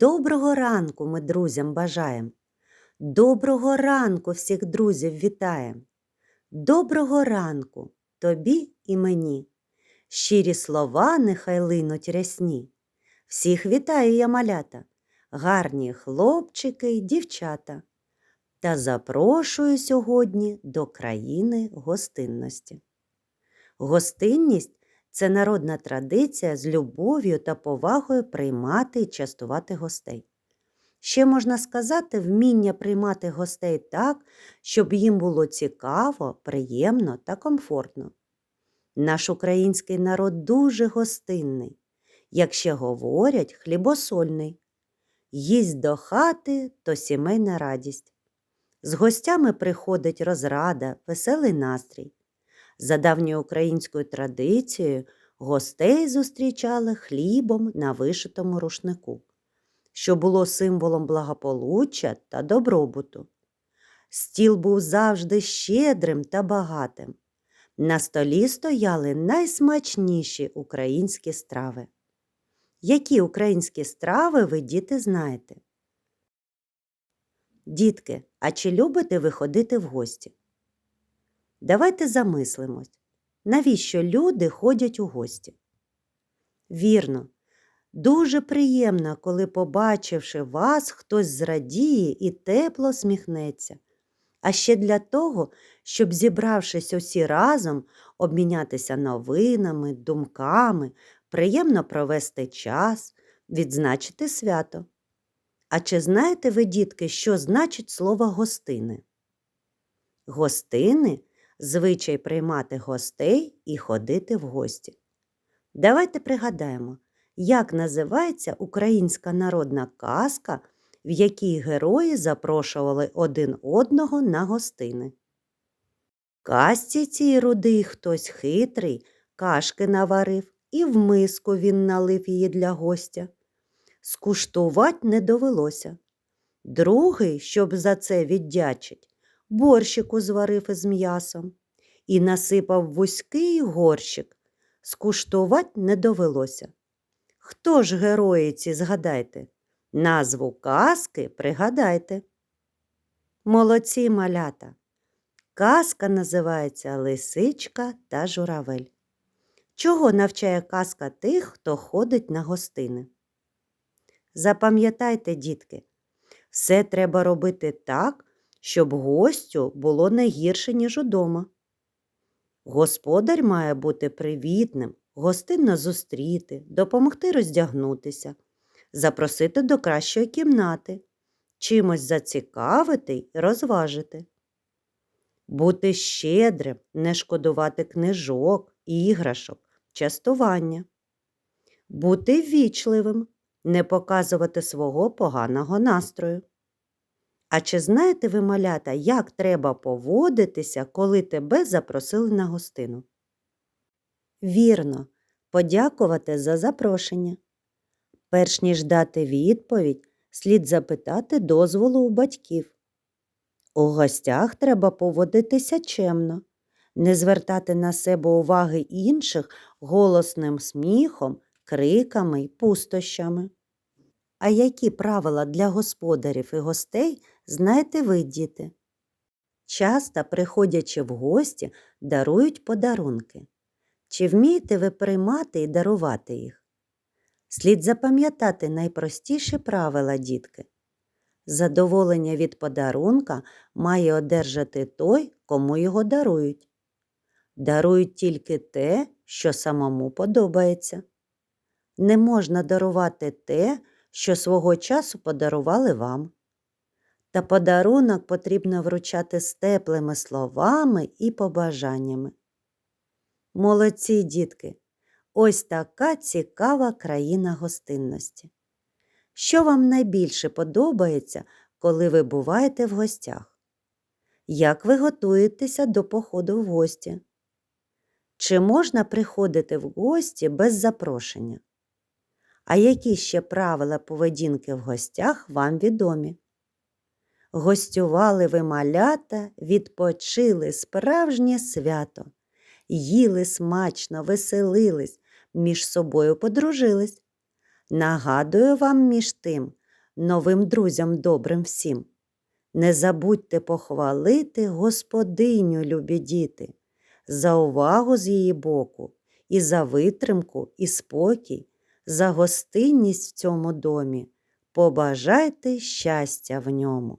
Доброго ранку ми друзям бажаємо. Доброго ранку всіх друзів вітаємо. Доброго ранку тобі і мені. Щирі слова нехай линуть рясні. Всіх вітаю я малята, гарні хлопчики й дівчата. Та запрошую сьогодні до країни гостинності. Гостинність це народна традиція з любов'ю та повагою приймати і частувати гостей. Ще можна сказати, вміння приймати гостей так, щоб їм було цікаво, приємно та комфортно. Наш український народ дуже гостинний, як ще говорять, хлібосольний. Їсть до хати то сімейна радість. З гостями приходить розрада, веселий настрій. За давньою українською традицією гостей зустрічали хлібом на вишитому рушнику, що було символом благополуччя та добробуту. Стіл був завжди щедрим та багатим. На столі стояли найсмачніші українські страви. Які українські страви ви, діти, знаєте? Дітки, а чи любите ви ходити в гості? Давайте замислимось, навіщо люди ходять у гості? Вірно, дуже приємно, коли, побачивши вас, хтось зрадіє і тепло сміхнеться. А ще для того, щоб, зібравшись усі разом, обмінятися новинами, думками, приємно провести час, відзначити свято. А чи знаєте ви, дітки, що значить слово гостини? Гостини звичай приймати гостей і ходити в гості. Давайте пригадаємо, як називається українська народна казка, в якій герої запрошували один одного на гостини. Казці цій рудий хтось хитрий, кашки наварив, і в миску він налив її для гостя. Скуштувать не довелося. Другий, щоб за це віддячить, борщику зварив із м'ясом і насипав вузький горщик. Скуштувать не довелося. Хто ж герої ці згадайте? Назву казки пригадайте. Молодці малята. Казка називається Лисичка та журавель. Чого навчає казка тих, хто ходить на гостини? Запам'ятайте, дітки, все треба робити так, щоб гостю було не гірше, ніж удома. Господар має бути привітним, гостинно зустріти, допомогти роздягнутися, запросити до кращої кімнати, чимось зацікавити й розважити. Бути щедрим, не шкодувати книжок, іграшок, частування. Бути ввічливим, не показувати свого поганого настрою. А чи знаєте ви, малята, як треба поводитися, коли тебе запросили на гостину? Вірно, подякувати за запрошення. Перш ніж дати відповідь, слід запитати дозволу у батьків. У гостях треба поводитися чемно, не звертати на себе уваги інших голосним сміхом, криками й пустощами. А які правила для господарів і гостей знаєте ви, діти? Часто, приходячи в гості, дарують подарунки. Чи вмієте ви приймати і дарувати їх? Слід запам'ятати найпростіші правила, дітки. Задоволення від подарунка має одержати той, кому його дарують. Дарують тільки те, що самому подобається. Не можна дарувати те, що свого часу подарували вам. Та подарунок потрібно вручати з теплими словами і побажаннями. Молодці, дітки! Ось така цікава країна гостинності. Що вам найбільше подобається, коли ви буваєте в гостях? Як ви готуєтеся до походу в гості? Чи можна приходити в гості без запрошення? А які ще правила поведінки в гостях вам відомі? Гостювали ви малята, відпочили справжнє свято, їли смачно, веселились, між собою подружились. Нагадую вам між тим, новим друзям добрим всім. Не забудьте похвалити господиню, любі діти, за увагу з її боку, і за витримку, і спокій, за гостинність в цьому домі. Побажайте щастя в ньому.